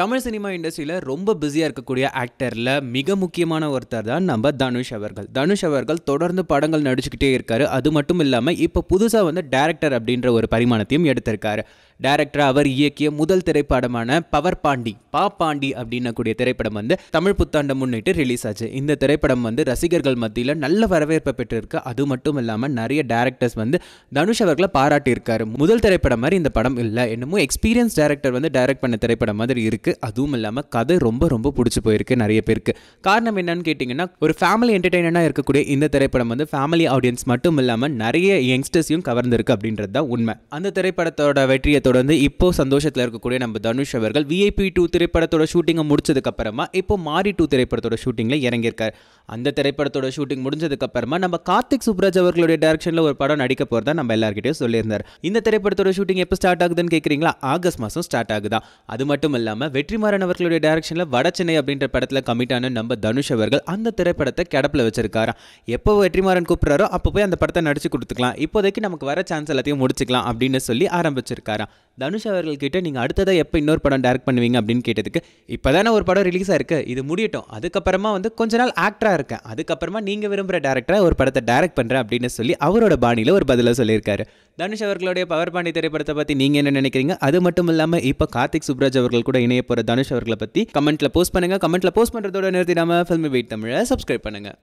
Tamil cinema இண்டஸ்ட்ரியில் ரொம்ப பிஸியாக இருக்கக்கூடிய ஆக்டரில் மிக முக்கியமான ஒருத்தர் தான் நம்ம தனுஷ் அவர்கள். தனுஷ் அவர்கள் தொடர்ந்து படங்கள் நடிச்சுக்கிட்டே இருக்காரு. அது மட்டும் இல்லாமல் இப்போ புதுசாக வந்து டேரக்டர் அப்படின்ற ஒரு பரிமாணத்தையும் எடுத்திருக்காரு. டேரக்டர் அவர் இயக்கிய முதல் திரைப்படமான பவர் பாண்டி பா பாண்டி அப்படின்னக்கூடிய திரைப்படம் வந்து தமிழ் புத்தாண்டை முன்னிட்டு ரிலீஸ் ஆச்சு. இந்த திரைப்படம் வந்து ரசிகர்கள் மத்தியில் நல்ல வரவேற்பை பெற்றிருக்கு. அது மட்டும் இல்லாமல் நிறைய டேரக்டர்ஸ் வந்து தனுஷ் அவர்களை பாராட்டியிருக்காரு. முதல் திரைப்படம் மாதிரி இந்த படம் இல்லை. என்னமோ எக்ஸ்பீரியன்ஸ் டேரக்டர் வந்து டைரக்ட் பண்ண திரைப்படம் மாதிரி இருக்குது அதுவும் இல்லாமல் கதை ரொம்ப ரொம்ப பிடிச்சி போயிருக்கு நிறைய பேருக்கு. காரணம் என்னன்னு கேட்டிங்கன்னா ஒரு ஃபேமிலி என்டர்டெயினாக இருக்கக்கூடிய இந்த திரைப்படம் வந்து ஃபேமிலி ஆடியன்ஸ் மட்டும் இல்லாமல் நிறைய யங்ஸ்டர்ஸையும் கவர்ந்திருக்கு அப்படின்றது தான் உண்மை. அந்த திரைப்படத்தோட வெற்றியை தொடர்ந்து இப்போ சந்தோஷத்தில் இருக்கக்கூடிய நம்ம தனுஷ் அவர்கள் விஐபி டூ திரைப்படத்தோட ஷூட்டிங்கை முடிச்சதுக்கப்புறமா இப்போ மாரி டூ திரைப்படத்தோட ஷூட்டிங்கில் இறங்கியிருக்கார். அந்த திரைப்படத்தோட ஷூட்டிங் முடிஞ்சதுக்கு அப்புறமா நம்ம கார்த்திக் சுப்ராஜ் அவர்களுடைய டேரக்ஷனில் ஒரு படம் நடிக்க போகிறதா நம்ம எல்லாருக்கிட்டையும் சொல்லியிருந்தார். இந்த திரைப்படத்தோட ஷூட்டிங் எப்போ ஸ்டார்ட் ஆகுதுன்னு கேட்குறீங்களா ஆகஸ்ட் மாதம் ஸ்டார்ட் ஆகுதா? அது மட்டும் இல்லாமல் வெற்றிமாறன் அவர்களுடைய டேரக்ஷனில் வட அப்படின்ற படத்தில் கமிட் ஆன நம்ம தனுஷ் அவர்கள் அந்த திரைப்படத்தை கிடப்பில் வச்சிருக்காராம். எப்போ வெற்றிமாறன் கூப்பிட்றாரோ அப்போ போய் அந்த படத்தை நடிச்சு கொடுத்துக்கலாம். இப்போதைக்கு நமக்கு வர சான்ஸ் எல்லாத்தையும் முடிச்சுக்கலாம் அப்படின்னு சொல்லி ஆரம்பிச்சிருக்காராம். தனுஷ் அவர்கள்கிட்ட நீங்கள் அடுத்ததாக எப்போ இன்னொரு படம் டேரக்ட் பண்ணுவீங்க அப்படின்னு கேட்டதுக்கு இப்போ தானே ஒரு படம் ரிலீஸாக இருக்குது இது முடியட்டும். அதுக்கப்புறமா வந்து கொஞ்ச நாள் ஆக்டராக இருக்கேன். அதுக்கப்புறமா நீங்கள் விரும்புகிற டேரக்டராக ஒரு படத்தை டேரக்ட் பண்ணுறேன் அப்படின்னு சொல்லி அவரோட பாணியில் ஒரு பதிலாக சொல்லியிருக்காரு. தனுஷ் அவர்களுடைய பவர் பாண்டி திரைப்படத்தை பற்றி நீங்கள் என்ன நினைக்கிறீங்க? அது மட்டும் இல்லாமல் இப்போ கார்த்திக் சுப்ராஜ் அவர்கள் கூட இணைய போகிற தனுஷ் அவர்களை பற்றி கமெண்ட்டில் போஸ்ட் பண்ணுங்கள் கமெண்ட்டில் போஸ்ட் பண்ணுறதோட நிறுத்திடாமல் ஃபில்மி வெயிட் தமிழை சப்ஸ்கிரைப் பண்ணுங்கள்